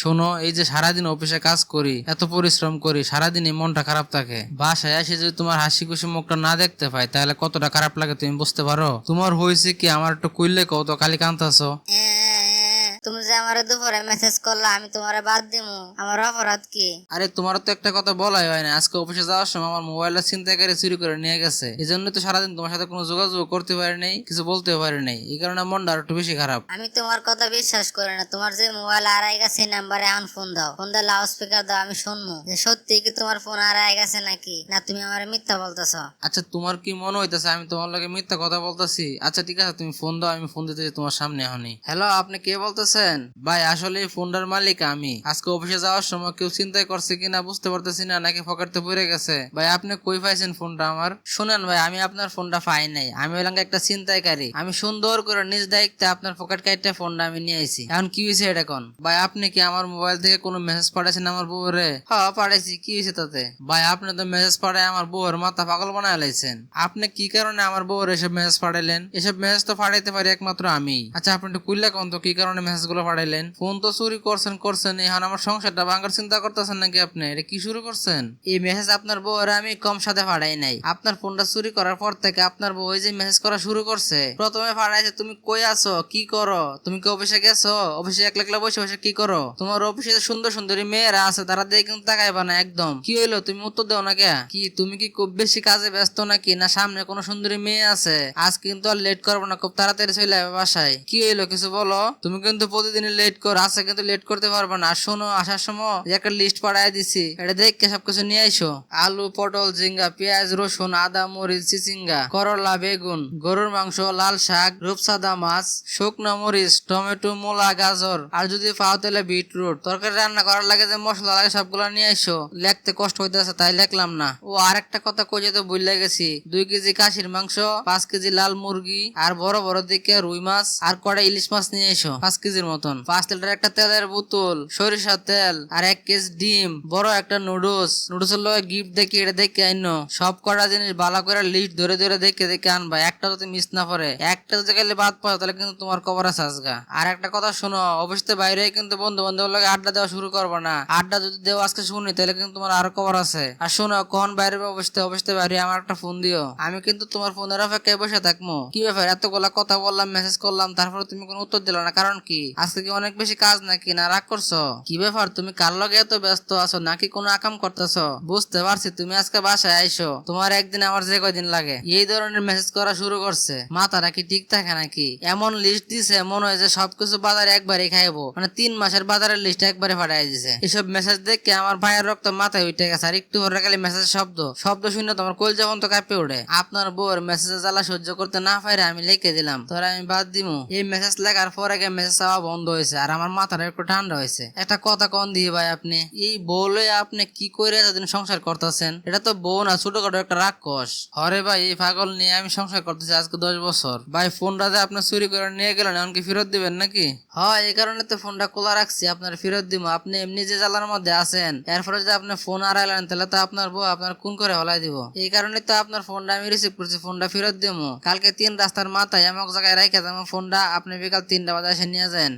শোনো, এই যে সারাদিন অফিসে কাজ করি, এত পরিশ্রম করি, সারাদিনই মনটা খারাপ থাকে। বাসায় এসে যদি তোমার হাসি খুশি মুখটা না দেখতে পাই, তাহলে কতটা খারাপ লাগে তুমি বুঝতে পারো? তোমার হয়েছে কি, আমার একটু কইলে কত কালি কান্তাছো তুমি যে আমার দুপুরে মেসেজ করলা আমি তোমারে বাদ দিমু। আমার অপরাধ কি? আরে তোমার তো একটা কথা বলাই হয় না। আজকে অফিসে যাওয়ার সময় আমার মোবাইলটা চিন্তা করে চুরি করে নিয়ে গেছে। এই জন্য তো সারাদিন তোমার সাথে কোনো যোগাযোগ করতে পারি নাই কিছু বলতেও পারি নাই। এই কারণে মনটা আর একটু বেশি খারাপ। আমি তোমার কথা বিশ্বাস করি না। তোমার যে মোবাইল হারাই গেছে নাম্বারে এখন ফোন দাও। ফোন দিয়ে লাউড স্পিকার দাও আমি শুনব। যে সত্যি কি তোমার ফোন হারাই গেছে নাকি? না তুমি আমার মিথ্যা বলতেছ? আচ্ছা তোমার কি মনে হইতেছে আমি তোমার লগে মিথ্যা কথা বলতেছি? আচ্ছা ঠিক আছে তুমি ফোন দাও আমি ফোন দিতেছি তোমার সামনে এখনই। হ্যালো আপনি কে বলতেছেন? ভাই, আসলে ফোনটার মালিক আমি। আজকে অফিসে যাওয়ার সময় কেউ চিন্তাই করছে কিনা বুঝতে পারতেছি না, নাকি পকেটে পড়ে গেছে। ভাই, আপনি কই পাইছেন ফোনটা আমার? শুনেন ভাই, আমি আপনার ফোনটা পাই নাই। আমি হলাম একটা চিন্তাইকারী আমি সুন্দর করে নিজ দায়িত্বে আপনার পকেট কাইটটা ফোনটা আমি নিয়ে আইছি। এখন কি হয়েছে এটা কোন? ভাই, আপনি কি আমার মোবাইল থেকে কোনো মেসেজ পাঠাইছেন আমার বউরে? হ্যাঁ পাঠাইছি। কি হয়েছে তাতে? ভাই, আপনি তো মেসেজ পাঠায় আমার বউয়ের মাথা পাগল বানায় লাইছেন। আপনি কি কারণে আমার বউর এসব মেসেজ পাঠাইলেন? এসব মেসেজ তো পাঠাইতে পারি একমাত্র আমি। আচ্ছা আপনি একটু কুইল্লা কোন তো, কি কারণে মেসেজ গুলো পাঠাইলেন। ফোন তো চুরি করছেন করছেন, এখন আমার সংসারটা ভাঙার চিন্তা করতেছেন নাকি আপনি? এটা কি শুরু করছেন? এই মেসেজ আপনার বউয়ের আমি কম সাথে পাঠাই নাই। আপনার ফোনটা চুরি করার পর থেকে আপনার বউ যে মেসেজ করা শুরু করছে। প্রথমে পাঠাইছে, তুমি কই আছো? কি করো? তুমি কি অফিসে গেছো? অফিসে একলা একলা বসে বসে কি করো? তোমার অফিসে সুন্দর সুন্দরী মেয়েরা আছে, তারা দিয়ে কিন্তু তাকাইবা না একদম। কি হইল? তুমি উত্তর দাও না কে? কি, তুমি কি খুব বেশি কাজে ব্যস্ত নাকি? না সামনে কোনো সুন্দরী মেয়ে আছে? আজ কিন্তু আর লেট করব না, খুব তাড়াতাড়ি চলে যাবে বাসায়। কি হইল? কিছু বলো? তুমি কিন্তু প্রতিদিন লেট করো, আজকে কিন্তু লেট করতে পারবে না। শোনো, আসার সময় একটা লিস্ট পাঠাই দিছি, এটা দেখে সবকিছু নিয়ে আইসো। আলু, পটল, ঝিঙ্গা, পেঁয়াজ, রসুন, আদা, মরিচ, চিচিঙ্গা, করলা, বেগুন, গরুর মাংস, লাল শাক, রূপসাদা মাছ, শুকনো মরিচ, টমেটো, মূলা, গাজর, আর যদি পাও তাহলে বিটরুট। তরকারি রান্না করার লাগে যে মশলা লাগে সবগুলো নিয়ে আইসো। লেখতে কষ্ট হইতেছে, তাই লেখলাম না। ও, আরেকটা কথা কই যেতে ভুলে গেছি। দুই কেজি কাশির মাংস, পাঁচ কেজি লাল মুরগি, আর বড় বড় দিকে রুই মাছ, আর কটা ইলিশ মাছ নিয়ে এসো পাঁচ কেজির মতন। পাঁচ লিটার একটা তেলের বোতল সরিষা তেল, আর এক কেজি ডিম, বড় একটা নুডলস। নুডলস এর লগে গিফট দেখি, এটা দেখে আইনো। সব কটা জিনিস ভালো করে লিস্ট ধরে ধরে দেখে দেখে আনবা। একটা যদি মিস না পড়ে, একটা যদি গেলে বাদ পাও তাহলে কিন্তু তোমার কবর আছে আজগা। আর একটা কথা শোনো অবশ্যই বাইরে কিন্তু বন্ধু বান্ধব লগে আড্ডা দেওয়া শুরু করব না। আড্ডা যদি দেওয়া আজকে শুনি, তাহলে কিন্তু তোমার আরও কবর আছে। আর শোনো, কখন বাইরে অবশ্যই অবশ্যই বাইরে আমার একটা ফোন দিও। আমি কিন্তু তোমার ফোনের অপেক্ষায় বসে থাকব। কি ব্যাপার? এতগুলা কথা বললাম মেসেজ করলাম, তারপরে তুমি কোনো উত্তর দিলে না। কারণ কি? আজকে কি অনেক বেশি কাজ নাকি? না, রাগ করছ? কি ব্যাপার? তুমি কার লগে এত ব্যস্ত আছো? নাকি কোনো আকাম করতেছো? বুঝতে পারছি, তুমি আজকে বাসায় আইসো। তোমার একদিন আমার যে কয়দিন লাগে। এই ধরনের মেসেজ করা শুরু করছে। মাথা নাকি ঠিক থাকে নাকি? এমন লিস্ট দিছে, মনে হয় যে সবকিছু বাজারে একবারে খাইবো। মানে তিন মাসের বাজারের লিস্ট একবারে ফাটাই দিছে। এসব মেসেজ দেখে আমার ভাইয়ের রক্ত মাথায় উঠে গেছে। আর একটু পরে গেলে মেসেজ শব্দ। শব্দ শুনে তোমার কোল যখন তো কাঁপে ওঠে। আপনার বউর মেসেজে জ্বালা সহ্য করতে না পারে আমি লিখে দিলাম। তোরা আমি বাদ দিমু। এই মেসেজ লেখার পরে গিয়ে মেসেজ চাওয়া বন্ধ হয়েছে আর আমার মাথাটা একটু ঠান্ডা হয়েছে। একটা কথা কন দিয়ে ভাই আপনি, এই বলে আপনি কি করে এতদিন সংসার করতেছেন? এটা তো বউ না, ছোটখাটো একটা রাক্ষস। হরে ভাই, এই পাগল নিয়ে আমি সংসার করতেছি আজকে দশ বছর। ভাই, ফোনটা যে আপনি চুরি করে নিয়ে গেলেন এমনকি ফেরত দিবেন নাকি? হয়, এই কারণে তো ফোনটা খোলা রাখছি, আপনার ফেরত দিব আপনি এমনি যে জ্বালার মধ্যে আছেন এরপরে যদি আপনি ফোন হারাইলেন, তাহলে তো আপনার বউ আপনার কোন করে হলাই দিব। এই কারণে তো আপনার ফোনটা আমি রিসিভ করছি, ফোনটা ফেরত দিব কালকে তিন রাস্তার মাথায় এমন জায়গায় রেখে যাব, ফোনটা আপনি বিকাল তিনটা বাজে এসে নিয়ে যান।